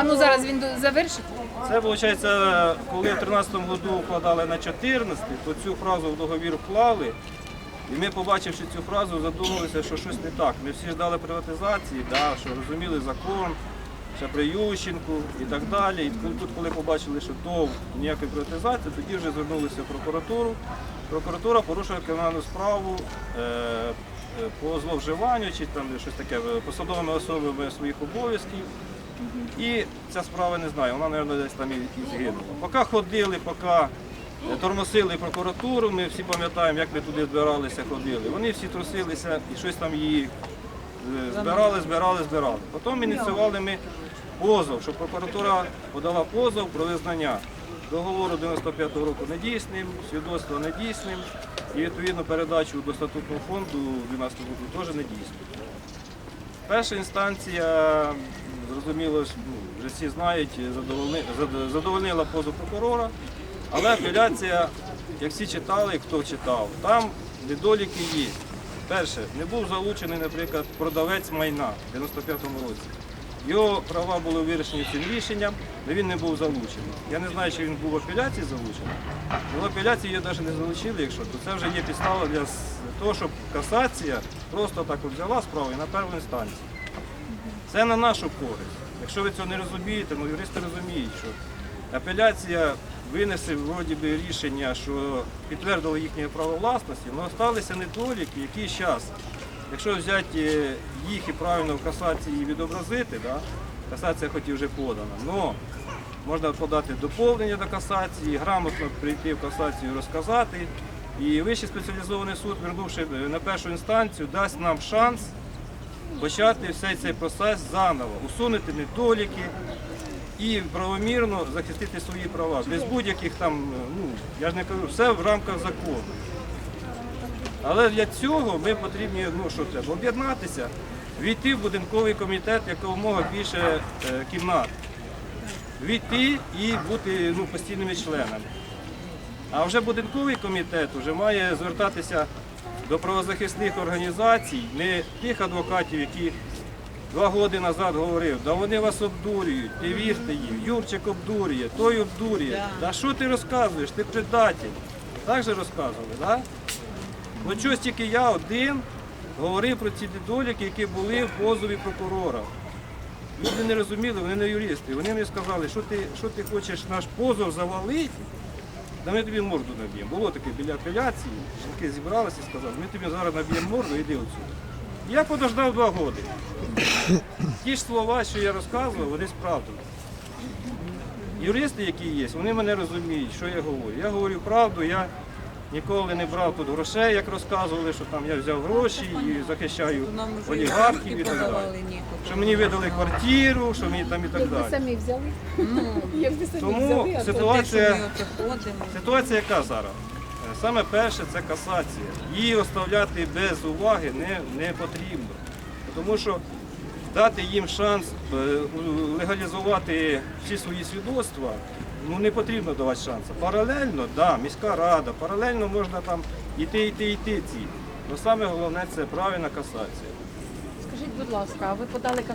А ну зараз він завершить. Це виходить, коли в 13-му году вкладали на 14, то цю фразу в договір вклали. І ми, побачивши цю фразу, задумалися, що щось не так. Ми всі ждали приватизації, да, що розуміли закон, ще при Ющенку і так далі. І тут, коли побачили, що то ніякої приватизації, тоді вже звернулися в прокуратуру. Прокуратура порушує кримінальну справу е, е, по зловживанню чи там щось таке посадовими особами своїх обов'язків. І ця справа не знаю, вона, мабуть, десь там і, згинула. Поки ходили, поки е, тормосили прокуратуру, ми всі пам'ятаємо, як ми туди збиралися, ходили. Вони всі трусилися і щось там її е, збирали, збирали, збирали. Потім ініціювали ми позов, що прокуратура подала позов про визнання договору 95-го року недійсним, свідоцтва недійсним і відповідно передачу до статутного фонду 12 року теж недійсним. Перша інстанція, зрозуміло, ну, вже всі знають, задовольни- задовольнила позов прокурора, але апеляція, як всі читали, хто читав, там недоліки є. Перше, не був залучений, наприклад, продавець майна в 95-му році. Його права були вирішені цим рішенням, але він не був залучений. Я не знаю, чи він був в апеляції залучений. Але в апеляції його навіть не залучили, якщо, то це вже є підстава для того, щоб касація просто так взяла справу і на перву інстанцію. Це на нашу користь. Якщо ви цього не розумієте, ну юристи розуміють, що апеляція винесе вроді би рішення, що підтвердили їхнє право власності, але залишилися недоліки, які зараз, якщо взяти е, їх і правильно в касації відобразити, да, касація хоч і вже подана, але можна подати доповнення до касації, грамотно прийти в касацію розказати. І Вищий спеціалізований суд, вернувши е, на першу інстанцію, дасть нам шанс почати все цей процес заново, усунути недоліки і правомірно захистити свої права. Без будь-яких там, ну я ж не кажу, все в рамках закону. Але для цього ми потрібні, ну що треба, об'єднатися, війти в будинковий комітет якомога більше е, кімнат, війти і бути ну, постійними членами. А вже будинковий комітет вже має звертатися до правозахисних організацій, не тих адвокатів, які два роки назад говорив, да вони вас обдурюють, не вірте їм, Юрчик обдурює, той обдурює. Да що ти розказуєш, ти предатель. Так же розказували, так? Да? Ну чогось тільки я один говорив про ці недоліки, які були в позові прокурора. Люди не розуміли, вони не юристи. Вони мені сказали, що ти, що ти хочеш наш позов завалити, да ми тобі морду наб'ємо. Було таке біля апеляції, жінки зібралися і сказали, ми тобі зараз наб'ємо морду, іди отсюди. Я подождав два роки. Ті ж слова, що я розказував, вони справдилися. Юристи, які є, вони мене розуміють, що я говорю. Я говорю правду, я ніколи не брав тут грошей, як розказували, що там я взяв гроші і захищаю Нам олігархів і так далі. Що мені видали квартиру, що мені там і так далі. самі взяли? Ну, Як ви самі Тому ситуація-. Ситуація яка зараз? Е, Саме перше це касація. Її оставляти без уваги не, не потрібно. Тому що дати їм шанс е, легалізувати всі свої свідоцтва, ну не потрібно давати шансу. Паралельно, да, міська рада, паралельно можна там іти, йти, йти ці. Але саме головне це правильна касація. Скажіть, будь ласка, а ви подали